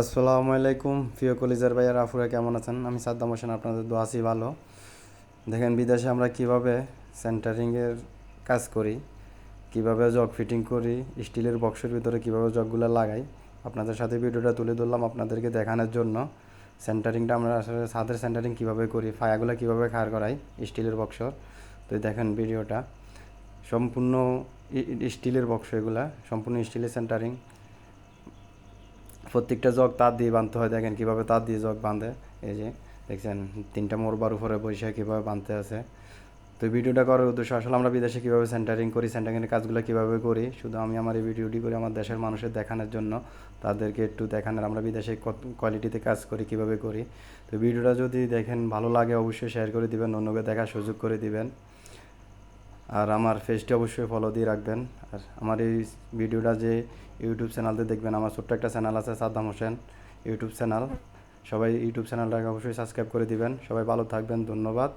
আসসালামু আলাইকুম, প্রিয় কলিজার ভাইয়ার আফুরা কেমন আছেন? আমি সাদ্দাম হোসেন, আপনাদের দোয়া আছি ভালো। দেখেন, বিদেশে আমরা কীভাবে সেন্টারিংয়ের কাজ করি, কীভাবে জগ ফিটিং করি, স্টিলের বক্সের ভিতরে কীভাবে জগগুলো লাগাই, আপনাদের সাথে ভিডিওটা তুলে ধরলাম আপনাদেরকে দেখানোর জন্য। সেন্টারিংটা আমরা আসলে ছাদের সেন্টারিং কীভাবে করি, ফায়াগুলো কীভাবে খাড় করাই, স্টিলের বক্সর তো দেখেন ভিডিওটা। সম্পূর্ণ স্টিলের বক্স এগুলা, সম্পূর্ণ স্টিলের সেন্টারিং প্রত্যেকটা জগ তার দিয়ে বাঁধতে হয়। দেখেন কীভাবে তার দিয়ে জগ বাঁধে। এই যে, দেখছেন, তিনটা মোরবার উপরে বসে কীভাবে বাঁধতে আছে। তো ভিডিওটা করার উদ্দেশ্য, আসলে আমরা বিদেশে কীভাবে সেন্টারিং করি সেন্টারিংয়ের কাজগুলো কীভাবে করি, শুধু আমি আমার এই ভিডিওটি করি আমার দেশের মানুষের দেখানোর জন্য। তাদেরকে একটু দেখানোর, আমরা বিদেশে কোয়ালিটিতে কাজ করি, কীভাবে করি। তো ভিডিওটা যদি দেখেন ভালো লাগে, অবশ্যই শেয়ার করে দিবেন, অন্যকে দেখার সুযোগ করে দিবেন। আর আমার ফেসটি অবশ্যই ফলো দিয়ে রাখবেন। আর আমার এই ভিডিওটা যে ইউটিউব চ্যানেলতে দেখবেন, আমার ছোট্ট একটা চ্যানেল আছে সাদ্দাম হোসেন ইউটিউব চ্যানেল সবাই ইউটিউব চ্যানেলটাকে অবশ্যই সাবস্ক্রাইব করে দিবেন। সবাই ভালো থাকবেন, ধন্যবাদ।